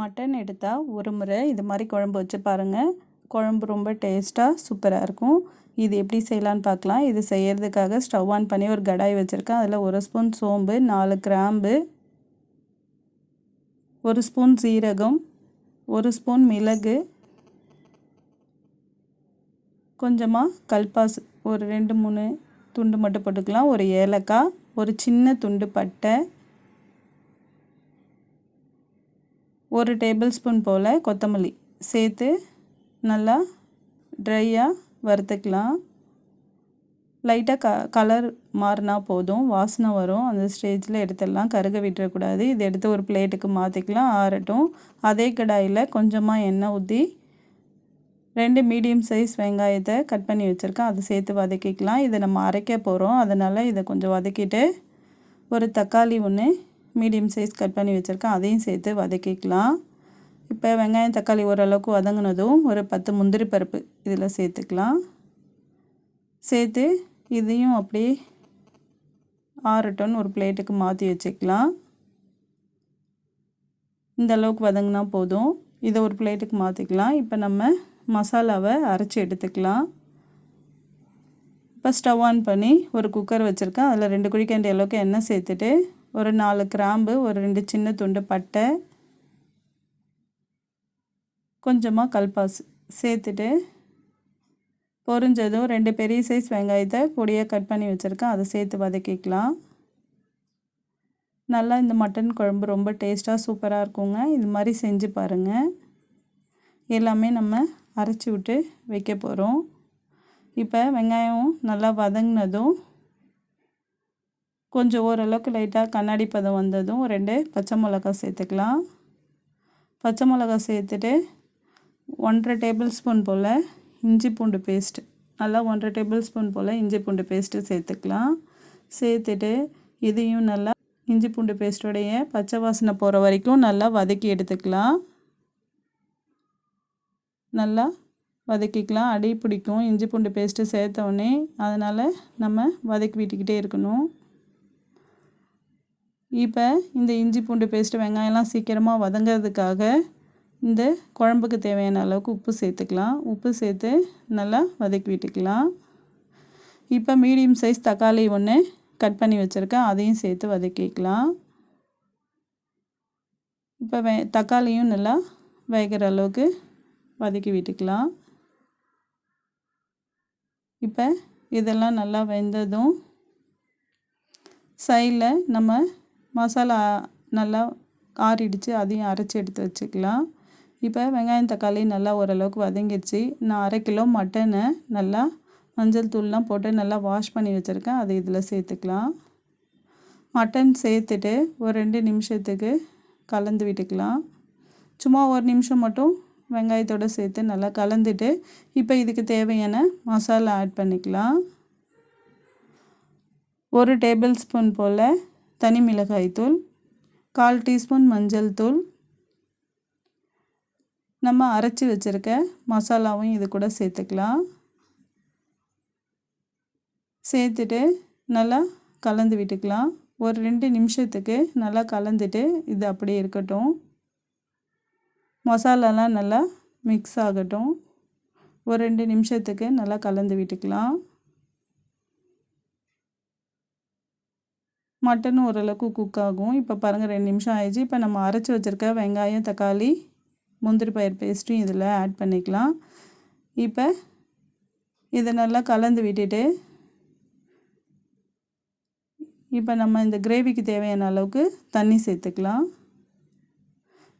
Mutton எடுத்தால் ஒரு முறை இது மாதிரி குழம்பு வச்சு பாருங்கள் குழம்பு ரொம்ப டேஸ்ட்டாக சூப்பராக இருக்கும். இது எப்படி செய்யலான்னு பார்க்கலாம். இது செய்கிறதுக்காக ஸ்டவ் ஆன் பண்ணி ஒரு கடாய் வச்சுருக்கேன். அதில் ஒரு ஸ்பூன் சோம்பு நாலு கிராம்பு ஒரு ஸ்பூன் சீரகம் ஒரு ஸ்பூன் மிளகு கொஞ்சமாக கல்பாஸ் ஒரு ரெண்டு மூணு துண்டு மட்டும் போட்டுக்கலாம். ஒரு ஏலக்காய் ஒரு சின்ன துண்டு பட்டை ஒரு டேபிள் ஸ்பூன் போல் கொத்தமல்லி. சேர்த்து நல்லா ட்ரையாக வறுத்துக்கலாம். லைட்டாக க கலர் மாறினா போதும். வாசனை வரும். அந்த ஸ்டேஜில் எடுத்துடலாம். கருக விட்டுறக்கூடாது. இதை எடுத்து ஒரு பிளேட்டுக்கு மாற்றிக்கலாம் ஆறட்டும். அதே கடாயில் கொஞ்சமாக எண்ணெய் ஊற்றி ரெண்டு மீடியம் சைஸ் வெங்காயத்தை கட் பண்ணி வச்சுருக்கேன். அதை சேர்த்து வதக்கிக்கலாம். இதை நம்ம அரைக்க போகிறோம் அதனால் இதை கொஞ்சம் வதக்கிட்டு ஒரு தக்காளி ஒன்று மீடியம் சைஸ் கட் பண்ணி வச்சுருக்கேன். அதையும் சேர்த்து வதக்கிக்கலாம். இப்போ வெங்காயம் தக்காளி ஓரளவுக்கு வதங்கினதும் ஒரு பத்து முந்திரி பருப்பு இதில் சேர்த்துக்கலாம். சேர்த்து இதையும் அப்படியே ஆறட்டன் ஒரு பிளேட்டுக்கு மாற்றி வச்சுக்கலாம். இந்த அளவுக்கு வதங்கினா போதும். இதை ஒரு பிளேட்டுக்கு மாற்றிக்கலாம் இப்போ நம்ம மசாலாவை அரைச்சி எடுத்துக்கலாம். இப்போ ஸ்டவ் ஆன் பண்ணி ஒரு குக்கர் வச்சுருக்கேன். அதில் ரெண்டு குழிக்கண்டி அளவுக்கு எண்ணெய் சேர்த்துட்டு ஒரு நாலு கிராம்பு ஒரு ரெண்டு சின்ன துண்டு பட்டை கொஞ்சமாக கல்பாஸ் சேர்த்துட்டு பொறிஞ்சதும் ரெண்டு பெரிய சைஸ் வெங்காயத்தை பொடியாக கட் பண்ணி வச்சுருக்கேன். அதை சேர்த்து வதக்கிக்கலாம். நல்லா இந்த மட்டன் குழம்பு ரொம்ப டேஸ்ட்டாக சூப்பராக இருக்குங்க. இது மாதிரி செஞ்சு பாருங்கள் எல்லாமே நம்ம அரைச்சி விட்டு வைக்க போகிறோம் இப்போ வெங்காயம் நல்லா வதங்கினதும் கொஞ்சம் ஓரளவுக்கு லைட்டாக கண்ணாடி பதம் வந்ததும் ரெண்டு பச்சை மிளகா சேர்த்துக்கலாம். பச்சை மிளகா சேர்த்துட்டு ஒன்றரை டேபிள் ஸ்பூன் போல் இஞ்சி பூண்டு பேஸ்ட்டு நல்லா ஒன்றரை டேபிள் ஸ்பூன் போல் இஞ்சி பூண்டு பேஸ்ட்டு சேர்த்துக்கலாம். சேர்த்துட்டு இதையும் நல்லா இஞ்சி பூண்டு பேஸ்ட்டோடைய பச்சை வாசனை போகிற வரைக்கும் நல்லா வதக்கி எடுத்துக்கலாம். நல்லா வதக்கிக்கலாம். அடி பிடிக்கும். இஞ்சி பூண்டு பேஸ்ட்டு சேர்த்தோடனே அதனால் நம்ம வதக்கி விட்டுக்கிட்டே இருக்கணும். இப்போ இந்த இஞ்சி பூண்டு பேஸ்ட்டு வெங்காயம்லாம் சீக்கிரமாக வதங்கிறதுக்காக இந்த குழம்புக்கு தேவையான அளவுக்கு உப்பு சேர்த்துக்கலாம். உப்பு சேர்த்து நல்லா வதக்கி விட்டுக்கலாம். இப்போ மீடியம் சைஸ் தக்காளி ஒன்று கட் பண்ணி வச்சுருக்கேன். அதையும் சேர்த்து வதக்கிக்கலாம். இப்போ வே தக்காளியும் நல்லா வேகிற அளவுக்கு வதக்கி விட்டுக்கலாம். இப்போ இதெல்லாம் நல்லா வெந்ததும் சைடில் நம்ம மசாலா நல்லா ஆறிடுச்சு அதையும் அரைச்சி எடுத்து வச்சுக்கலாம். இப்போ வெங்காயம் தக்காளி நல்லா ஓரளவுக்கு வதங்கிடுச்சு. நான் அரை கிலோ மட்டனை நல்லா மஞ்சள் தூள்லாம் போட்டு நல்லா வாஷ் பண்ணி வச்சுருக்கேன். அதை இதில் சேர்த்துக்கலாம். மட்டன் சேர்த்துட்டு ஒரு ரெண்டு நிமிஷத்துக்கு கலந்து விட்டுக்கலாம். சும்மா ஒரு நிமிஷம் மட்டும் வெங்காயத்தோடு சேர்த்து நல்லா கலந்துட்டு இப்போ இதுக்கு தேவையான மசாலா ஆட் பண்ணிக்கலாம். ஒரு டேபிள் ஸ்பூன் போல் தனி மிளகாய்த்தூள் கால் டீஸ்பூன் மஞ்சள் தூள். நம்ம அரைச்சி வச்சுருக்க மசாலாவும் இது கூட சேர்த்துக்கலாம். சேர்த்துட்டு நல்லா கலந்து விட்டுக்கலாம். ஒரு ரெண்டு நிமிஷத்துக்கு நல்லா கலந்துட்டு இது அப்படியே இருக்கட்டும். மசாலாலாம் நல்லா மிக்ஸ் ஆகட்டும். ஒரு ரெண்டு நிமிஷத்துக்கு நல்லா கலந்து விட்டுக்கலாம். மட்டனும் ஓரளவுக்கு குக் ஆகும். இப்போ பாருங்கள் ரெண்டு நிமிஷம் ஆயிடுச்சு. இப்போ நம்ம அரைச்சி வச்சுருக்க வெங்காயம் தக்காளி முந்திரி பயிர் பேஸ்ட்டும் இதில் ஆட் பண்ணிக்கலாம். இப்போ இதை நல்லா கலந்து விட்டுட்டு இப்போ நம்ம இந்த கிரேவிக்கு தேவையான அளவுக்கு தண்ணி சேர்த்துக்கலாம்.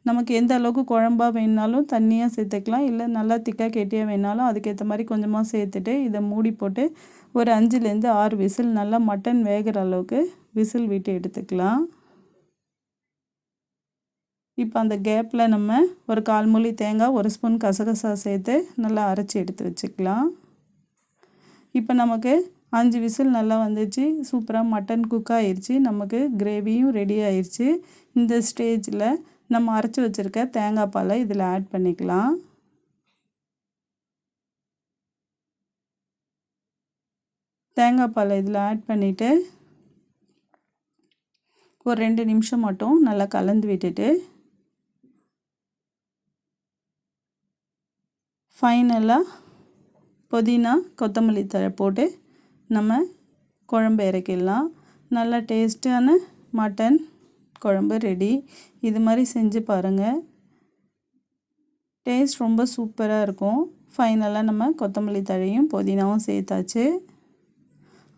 நமக்கு எந்த அளவுக்கு குழம்பாக வேணுனாலும் தண்ணியாக சேர்த்துக்கலாம். இல்லை நல்லா திக்காக கெட்டியாக வேணாலும் அதுக்கேற்ற மாதிரி கொஞ்சமாக சேர்த்துட்டு இதை மூடி போட்டு ஒரு அஞ்சுலேருந்து ஆறு விசில் நல்லா மட்டன் வேகிற அளவுக்கு விசில் விட்டு எடுத்துக்கலாம். இப்போ அந்த கேப்பில் நம்ம ஒரு கால் மூலி தேங்காய் ஒரு ஸ்பூன் கசகசா சேர்த்து நல்லா அரைச்சி எடுத்து வச்சுக்கலாம். இப்போ நமக்கு அஞ்சு விசில் நல்லா வந்துச்சு. சூப்பராக மட்டன் குக் ஆயிடுச்சு நமக்கு கிரேவியும் ரெடி ஆயிடுச்சு இந்த ஸ்டேஜில் நம்ம அரைச்சி வச்சுருக்க தேங்காய் பாலை இதில் ஆட் பண்ணிக்கலாம். தேங்காய் பாலை இதில் ஆட் பண்ணிவிட்டு ஒரு ரெண்டு நிமிஷம் மட்டும் நல்லா கலந்து விட்டுட்டு ஃபைனலாக புதினா கொத்தமல்லி தழை போட்டு நம்ம குழம்பு இறக்கிடலாம். நல்லா டேஸ்ட்டான மட்டன் குழம்பு ரெடி இது மாதிரி செஞ்சு பாருங்கள் டேஸ்ட் ரொம்ப சூப்பராக இருக்கும். ஃபைனலாக நம்ம கொத்தமல்லி தழையும் புதினாவும் சேர்த்தாச்சு.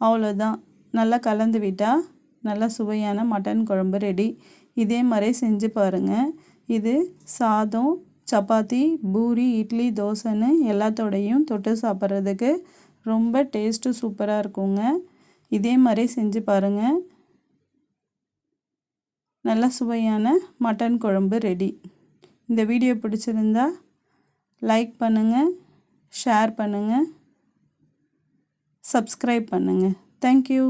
அவ்வளோதான் நல்லா கலந்து விட்டால் நல்லா சுவையான மட்டன் குழம்பு ரெடி இதே மாதிரி செஞ்சு பாருங்கள் இது சாதம் சப்பாத்தி பூரி இட்லி தோசைன்னு எல்லாத்தோடையும் தொட்டு சாப்பிட்றதுக்கு ரொம்ப டேஸ்ட்டு சூப்பராக இருக்குங்க. இதே மாதிரி செஞ்சு பாருங்கள் நல்ல சுவையான மட்டன் குழம்பு ரெடி இந்த வீடியோ பிடிச்சிருந்தா லைக் பண்ணுங்கள் ஷேர் பண்ணுங்கள் சப்ஸ்கிரைப் பண்ணுங்கள் தேங்க்யூ